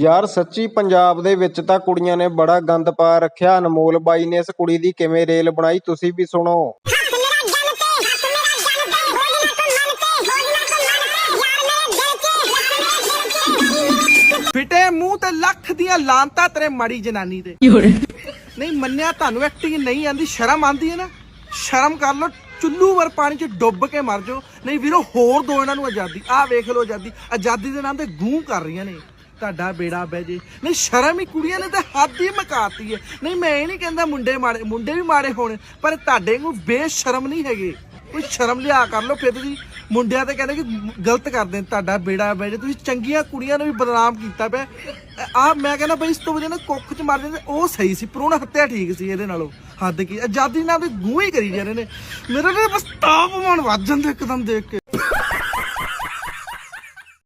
ਯਾਰ ਸੱਚੀ ਪੰਜਾਬ ਦੇ ਵਿੱਚ ਤਾਂ ਕੁੜੀਆਂ ਨੇ ਬੜਾ ਗੰਦ ਪਾ ਰੱਖਿਆ। ਅਨਮੋਲ ਬਾਈ ਨੇ ਇਸ ਕੁੜੀ ਦੀ ਕਿਵੇਂ ਰੇਲ ਬਣਾਈ ਤੁਸੀਂ ਵੀ ਸੁਣੋ। ਫਿੱਟੇ ਮੂੰਹ ਤੇ ਲੱਖ ਦੀਆਂ ਲਾਂਤਾਂ ਤੇਰੇ ਮਾੜੀ ਜਨਾਨੀ ਦੇ। ਨਹੀਂ ਮੰਨਿਆ ਤੁਹਾਨੂੰ ਐਕਟਿੰਗ ਨਹੀਂ ਆਂਦੀ ਸ਼ਰਮ ਆਂਦੀ ਹੈ ਨਾ? ਸ਼ਰਮ ਕਰ ਲੋ ਚੁੱਲੂ ਵਰ ਪਾਣੀ 'ਚ ਡੁੱਬ ਕੇ ਮਰ ਜਾਓ। ਨਹੀਂ ਵੀਰੋ ਹੋਰ ਦੋ ਇਹਨਾਂ ਨੂੰ ਆਜ਼ਾਦੀ ਆਹ ਵੇਖ ਲਓ ਆਜ਼ਾਦੀ। ਆਜ਼ਾਦੀ ਦੇ ਨਾਮ ਤੇ ਗੂੰ ਕਰ ਰਹੀਆਂ ਨੇ। ਤੁਹਾਡਾ ਬੇੜਾ ਬਹਿ ਜੇ। ਨਹੀਂ, ਸ਼ਰਮ ਹੀ ਕੁੜੀਆਂ ਨੇ ਤਾਂ ਹੱਦ ਹੀ ਮਕਾਤੀ ਹੈ ਨਹੀਂ, ਮੈਂ ਇਹ ਨਹੀਂ ਕਹਿੰਦਾ ਮੁੰਡੇ ਮਾੜੇ ਮੁੰਡੇ ਵੀ ਮਾੜੇ ਹੋਣ, ਪਰ ਤੁਹਾਡੇ ਨੂੰ ਬੇਸ਼ਰਮ ਨਹੀਂ ਹੈਗੇ। ਕੋਈ ਸ਼ਰਮ ਲਿਆ ਕਰ ਲਓ ਫਿਰ ਤੁਸੀਂ। ਮੁੰਡਿਆਂ ਤੇ ਕਹਿੰਦੇ ਕਿ ਗਲਤ ਕਰਦੇ ਤੁਹਾਡਾ ਬੇੜਾ ਬਹਿ ਜੇ। ਤੁਸੀਂ ਚੰਗੀਆਂ ਕੁੜੀਆਂ ਨੂੰ ਵੀ ਬਦਨਾਮ ਕੀਤਾ ਪਿਆ। ਆ ਮੈਂ ਕਹਿੰਦਾ ਬਈ ਇਸ ਤੋਂ ਵਜ੍ਹਾ ਨਾ ਕੁੱਖ ਚ ਮਾਰ ਜਾਂਦੇ ਉਹ ਸਹੀ ਸੀ। ਭਰੂਣ ਹੱਤਿਆ ਠੀਕ ਸੀ ਇਹਦੇ ਨਾਲੋਂ। ਹੱਦ ਕੀ, ਆਜ਼ਾਦੀ ਨਾਲ ਤੇ ਗੂੰ ਹੀ ਕਰੀ ਜਾ ਰਹੇ ਨੇ। ਮੇਰੇ ਤੇ ਬਸ ਤਾਪਮਾਨ ਵੱਧ ਜਾਂਦਾ ਇੱਕਦਮ ਦੇਖ ਕੇ।